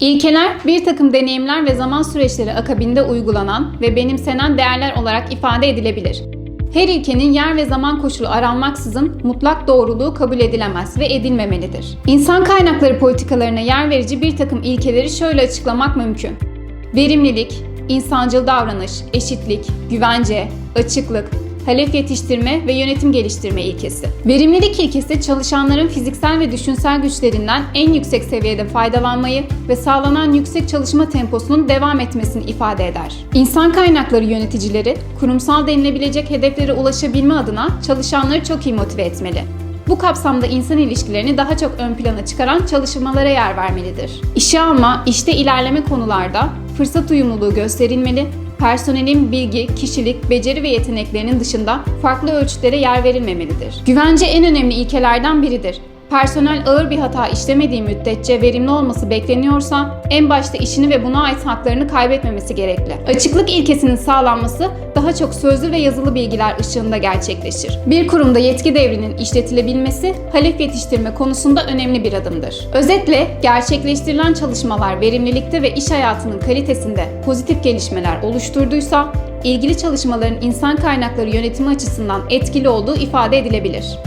İlkeler, bir takım deneyimler ve zaman süreçleri akabinde uygulanan ve benimsenen değerler olarak ifade edilebilir. Her ilkenin yer ve zaman koşulu aranmaksızın mutlak doğruluğu kabul edilemez ve edilmemelidir. İnsan kaynakları politikalarına yer verici bir takım ilkeleri şöyle açıklamak mümkün. Verimlilik, insancıl davranış, eşitlik, güvence, açıklık, hedef yetiştirme ve yönetim geliştirme ilkesi. Verimlilik ilkesi çalışanların fiziksel ve düşünsel güçlerinden en yüksek seviyede faydalanmayı ve sağlanan yüksek çalışma temposunun devam etmesini ifade eder. İnsan kaynakları yöneticileri kurumsal denilebilecek hedeflere ulaşabilme adına çalışanları çok iyi motive etmeli. Bu kapsamda insan ilişkilerini daha çok ön plana çıkaran çalışmalara yer vermelidir. İşe alma, işte ilerleme konularda fırsat uyumluluğu gösterilmeli, personelin bilgi, kişilik, beceri ve yeteneklerinin dışında farklı ölçütlere yer verilmemelidir. Güvence en önemli ilkelerden biridir. Personel ağır bir hata işlemediği müddetçe verimli olması bekleniyorsa en başta işini ve buna ait haklarını kaybetmemesi gerekli. Açıklık ilkesinin sağlanması daha çok sözlü ve yazılı bilgiler ışığında gerçekleşir. Bir kurumda yetki devrinin işletilebilmesi halef yetiştirme konusunda önemli bir adımdır. Özetle gerçekleştirilen çalışmalar verimlilikte ve iş hayatının kalitesinde pozitif gelişmeler oluşturduysa ilgili çalışmaların insan kaynakları yönetimi açısından etkili olduğu ifade edilebilir.